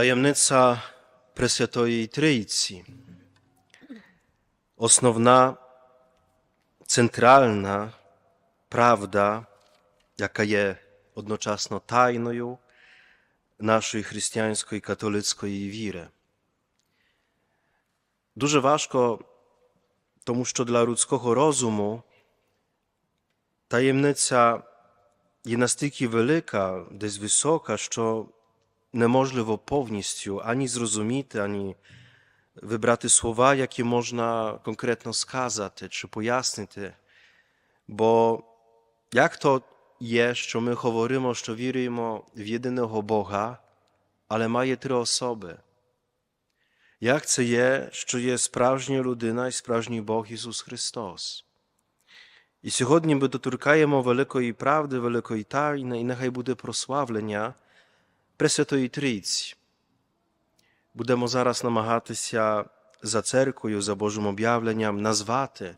Tajemnica Presvetojej Trójcy. Osnowna, centralna prawda, jaka jest jednocześnie tajną naszej chrześcijańskiej i katolickiej wiry. Duże ważko, to że dla ludzkiego rozumu tajemnica jest wielka, gdzieś wysoka, że nie nemożliwo pownieściu, ani zrozumieć, ani wybrać słowa, jakie można konkretno skazać czy pojasnić. Bo jak to jest, że my mówimy, że wierzymy w jedynego Boga, ale ma je osoby? Jak to jest, że jest prawdziwa ludyna i prawdziwy Bóg Jezus Chrystus? I dzisiaj my dotykamy wielkiej prawdy, wielkiej tajny i niechaj będzie prosławlenia, Пресвятої Трійці. Будемо зараз намагатися за церквою, за Божим об'явленням назвати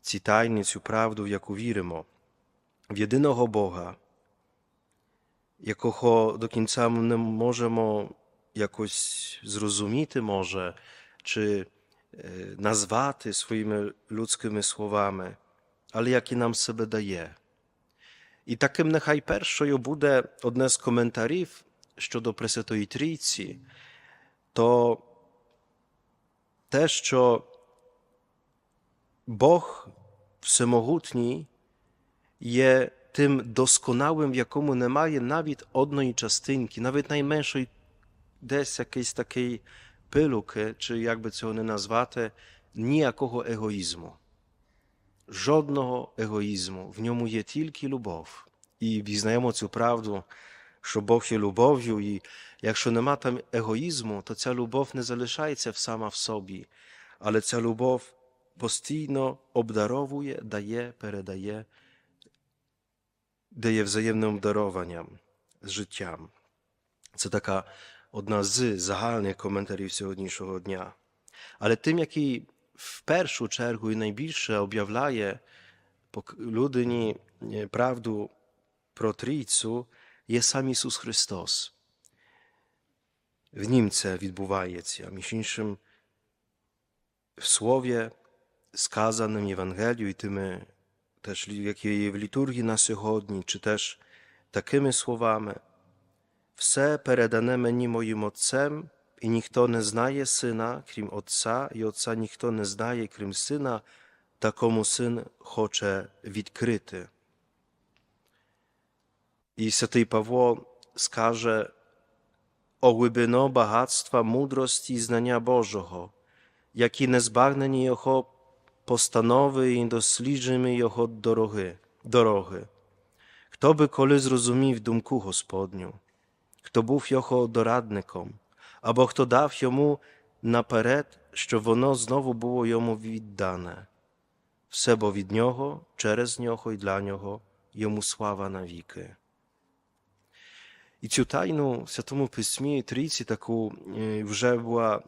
ці тайні, цю правду, в яку віримо, в єдиного Бога, якого до кінця ми не можемо якось зрозуміти, може, чи е, назвати своїми людськими словами, але який нам себе дає. І таким нехай першою буде одне з коментарів щодо Пресвятої Трійці, то те, що Бог всемогутній є тим досконалим, в якому немає навіть одної частинки, навіть найменшої десь якийсь такий пилуки, е, чи як би цього не назвати, ніякого егоїзму. Жодного егоїзму. В ньому є тільки любов. І візнаємо цю правду. щоб Бог є любов'ю, і якщо нема там егоїзму, то ця любов не залишається сама в собі, але ця любов постійно обдаровує, дає, передає, дає взаємне обдарування з життям. Це така одна з загальних коментарів сьогоднішнього дня. Але тим, який в першу чергу і найбільше об'являє людині правду про трійцю, jest sam Jezus Chrystus. W Nim się odbywaje się, myślę, w słowie skazanym Ewangelii i tym, też jakie jest w liturgii na przychodni, czy też takimi słowami, wse peredane mnie moim Ojcem i nikt nie znaje Syna, krim oca, i Ojca nikt nie znaje, krim Syna, takomu Syn chce widkryty." І Святий Павло скаже о глибино багатства мудрості і знання Божого, які незбагнені Його постанови і досліджені Його дороги. дороги. Хто би коли зрозумів думку Господню, хто був його дорадником, або хто дав йому наперед, що воно знову було йому віддане, все бо від нього, через нього і для нього йому слава навіки. І цю тайну Святому Письмі трійці таку вже була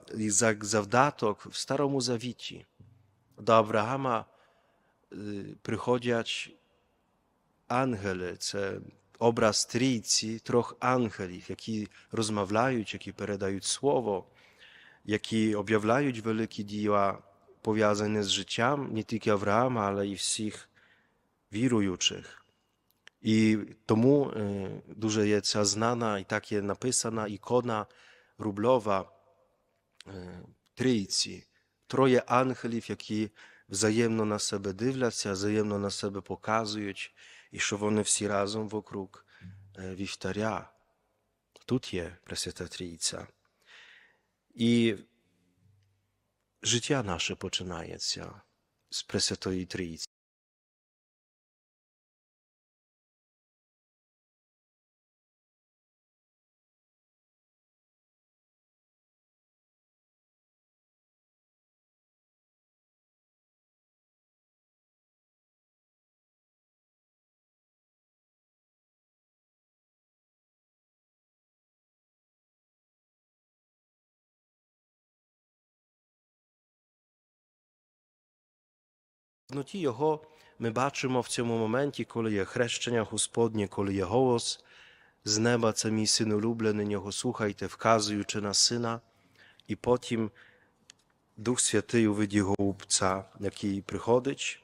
як завдаток в Старому Завіті. До Авраама приходять ангели, це obraz trójcy, trochę angelów, jaki rozmawiają, jaki передаją słowo, jaki objawiają wielkie dzieła powiązane z życiem nie tylko Abrahama, ale i wszystkich wirujących. І тому дуже є ця знана і так є написана ікона рубльова трійці, троє ангелів, які взаємно на себе дивляться, взаємно на себе показують, і що вони всі разом вокруг вівтаря. Тут є Пресвята Трійця. І життя наше починається з Пресвятої Трійці. Ну, ті його ми бачимо в цьому моменті, коли є хрещення Господнє, коли є голос з неба, це мій син улюблений, його слухайте, вказуючи на сина, і потім Дух Святий у виді голубця, який приходить,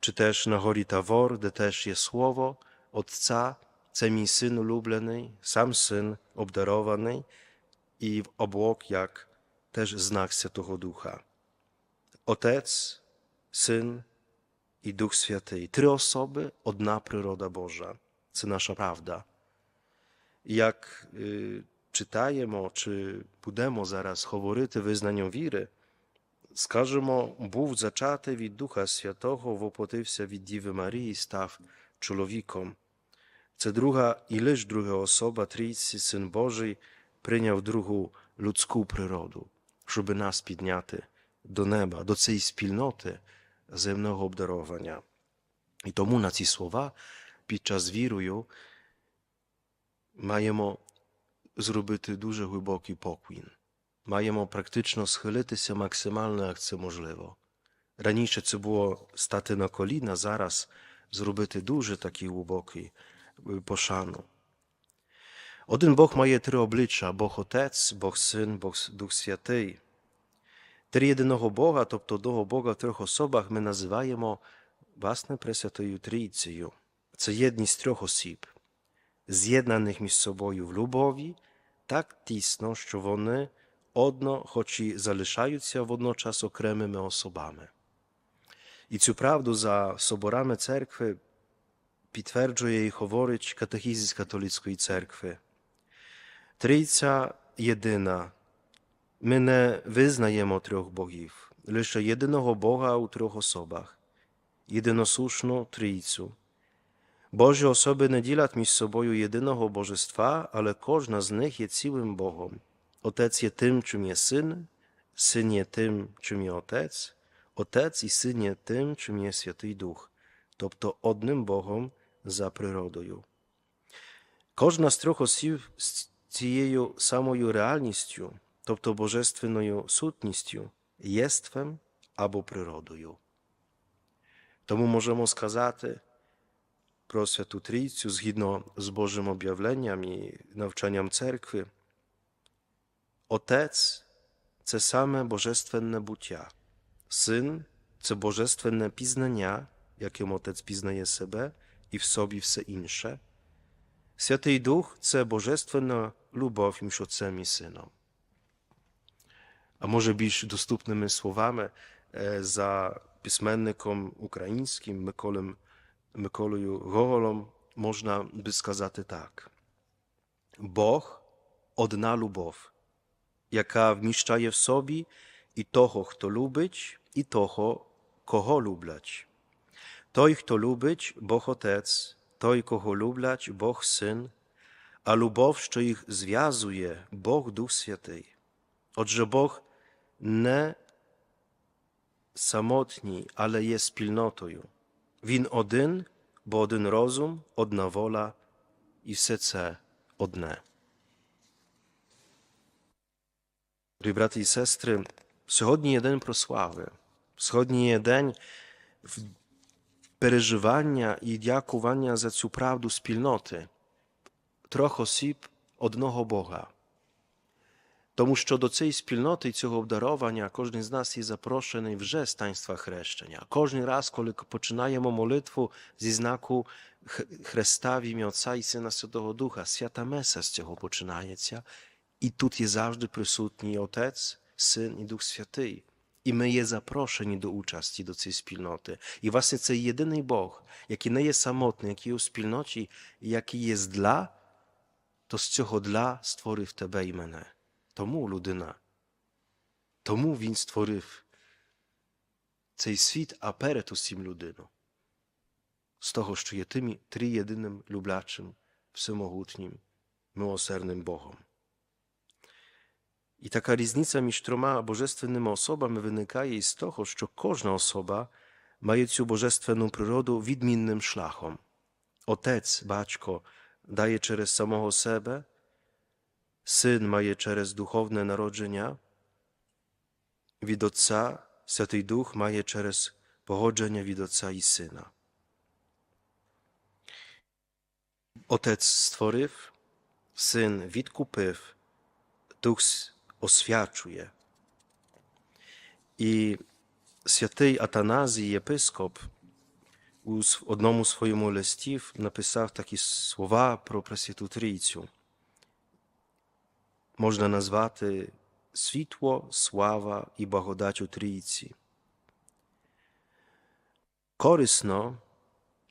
чи теж на горі Тавор, де теж є слово Отця, це мій син улюблений, сам син обдарований, і в облок як теж знак Святого Духа. Отець, син i Duch Święty. Trzy osoby, odna przyroda Boża, co nasza prawda. Jak y, czytajemy, czy budemo zaraz choworyty wyznaniu wiry, skażemy, był zaczaty od Ducha Świętego, w się od Marii i staw człowiekom. Co druga, i ileż druga osoba, Trójcy, Syn Boży, przyjął drugą ludzką przyrodę, żeby nas podniać do nieba, do tej spilnoty zemnego obdarowania. I tomu na ci słowa podczas wiruju majemo zrobity duży, głęboki pokłin. Majemo praktyczno schylity się maksymalnie, jak to możliwe. Raniejsze, co było staty na kolina, zaraz zrobity duży, taki głęboki y, poszanu. Один Бог має три обличчя: Бог Отець, Бог Boch Бог Дух Святий. Триєдиного Бога, тобто одного Бога в трьох особах, ми називаємо власне Пресвятою Трійцею. Це єдність трьох осіб, з'єднаних між собою в любові так тісно, що вони одно, хоч і залишаються водночас окремими особами. І цю правду за соборами церкви підтверджує і говорить катехізис католицької церкви. Трійця єдина. My nie wyznajemy trzech bogów, lecz jedynego Boga u trzech osobach, jednosłuszno Trójcę. Boże osoby nie dzielą z sobą jedynego Bożestwa, ale każda z nich jest całym Bogiem. Otec jest tym, czym jest Syn, Syn jest tym, czym jest Otec, Otec i Syn jest tym, czym jest Święty Duch, tobto odnym Bohom za przyrodą. Każda z trzech osób z tą samą realnością, тобто божественною сутністю, єствем або природою. Тому можемо сказати про Святу Трійцю згідно з Божим об'явленням і навчанням церкви. Отець це саме божественне буття, син це божественне пізнання, яким отець пізнає себе і в собі все інше. Святий Дух це божественна любов між Отцем і Сином a może być dostępnymi słowami e, za pismennikom ukraińskim, Mykolem, Mykoluju Gogolom, można by skazać tak. Boch odna lubow, jaka wmieszcza w sobie i toho, kto lubić, i toho, kogo lublać. ich to lubić, Bóg Otec, ich kogo lublać, Bóg Syn, a lubow, co ich związuje, Boch Duch tej. Odże Boch не samotni, але є спільнотою. Він один, бо один розум, одна воля і все це одне. Дорогі брати і сестри, сьогодні є день прослави, сьогодні є день переживання і дякування за цю правду спільноти трьох осіб одного Бога. Тому що до цієї спільноти і цього обдарування кожен з нас є запрошений вже з таїнства хрещення. Кожен раз, коли починаємо молитву зі знаку Христа в ім'я Отця і Сина Святого Духа, свята Меса з цього починається, і тут є завжди присутній Отець, Син і Дух Святий. І ми є запрошені до участі до цієї спільноти. І власне це єдиний Бог, який не є самотний, який є у спільноті, який є з для, то з цього для створив тебе і мене to mu ludyna, to mu win stworyw, cej svit aperetus im ludyno. Z toho, że je tymi tri jedynym lublaczym, wsymohutnim, miłosernym Bogom. I taka różnica między troma bożestwennymi osobami wynika jej z toho, że każda osoba ma jeciu bożestwenną przyrodę widminnym szlachom. Otec, baćko, daje przez samego siebie, Син має через духовне народження, від Отця Святий Дух має через погодження від Отця і Сина. Отець створив, син відкупив, Дух освячує. І святий Атаназій єпископ у одному своєму листів написав такі слова про Пресвяту Трійцю можна назвати світло, слава і благодать у трійці. Корисно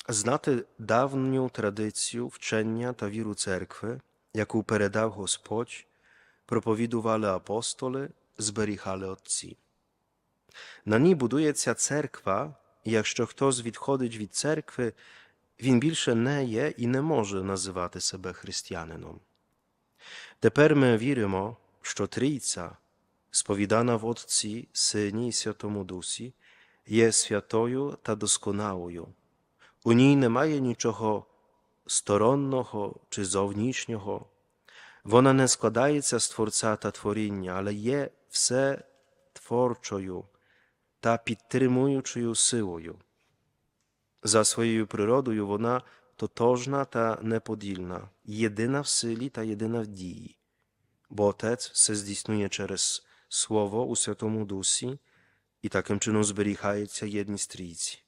знати давню традицію вчення та віру церкви, яку передав Господь, проповідували апостоли, зберігали отці. На ній будується церква, і якщо хтось відходить від церкви, він більше не є і не може називати себе християнином. Тепер ми віримо, що Трійця, сповідана в Отці, Сині і Святому Дусі, є святою та досконалою. У ній немає нічого сторонного чи зовнішнього. Вона не складається з творця та творіння, але є все творчою та підтримуючою силою. За своєю природою вона тотожна та неподільна, єдина в силі та єдина в дії, бо Отець все здійснює через Слово у Святому Дусі і таким чином зберігається єдність трійці.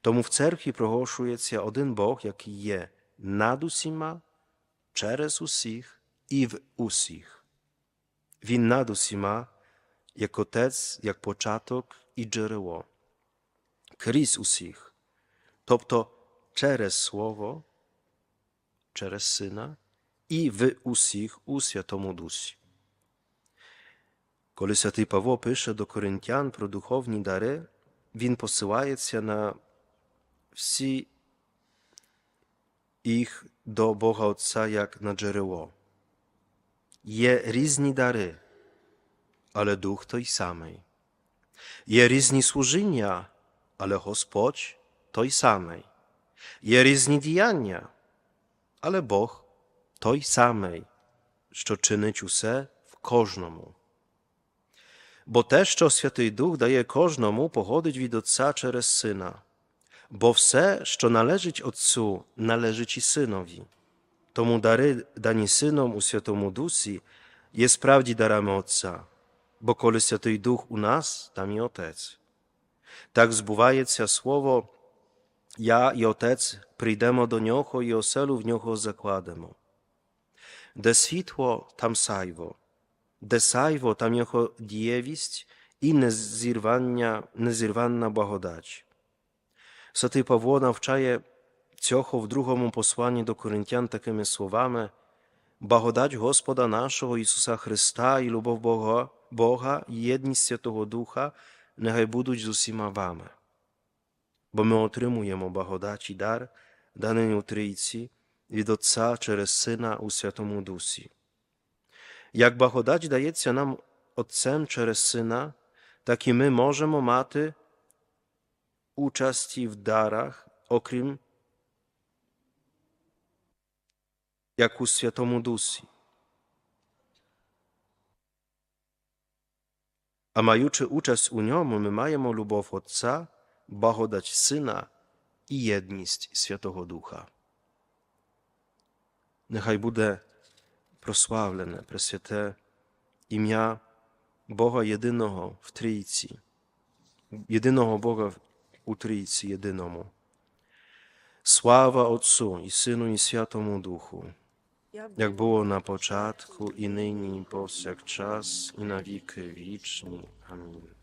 Тому в церкві проголошується один Бог, який є над усіма, через усіх і в усіх. Він над усіма, як Отець, як початок і джерело, крізь усіх. Тобто через Слово, через Сина і в усіх у Святому Дусі. Коли святий Павло пише до коринтян про духовні дари, він посилається на всі їх до Бога Отця як на джерело. Є різні дари, але дух той самий. Є різні служіння, але Господь той самий jer jest niedijania, ale Boh toj samej, co czynić usę w każdemu. Bo też, co Święty Duch daje każdemu, pochodzić wid Otca przez Syna. Bo wse, co należy Otcu, należy Ci Synowi. to mu dary dani Synom u Świętomu Dusi jest prawdzi darami Otca, bo koli Święty Duch u nas, tam i Otec. Tak zbuwajec ja słowo, я і Отець прийдемо до нього і оселю в нього закладемо. Де світло, там сайво, де сайво, там його дієвість і незірвання, незірванна благодать. Святий Павло навчає цього в другому посланні до коринтян такими словами: благодать Господа нашого Ісуса Христа і любов Бога, Бога і єдність Святого Духа, нехай будуть з усіма вами. бо ми отримуємо благодаті дар, даний у трійці від Отця через Сина у Святому Дусі. Як благодать дається нам Отцем через Сина, так і ми можемо мати участі в дарах, окрім як у Святому Дусі. A majuczy uczest u niemu, my majemy lubow Otca, благодать Сина і єдність Святого Духа. Нехай буде прославлене Пресвяте ім'я Бога єдиного в Трійці, єдиного Бога у Трійці єдиному. Слава Отцу і Сину, і Святому Духу, як було на початку, і нині, і повсякчас, і на віки вічні. Амінь.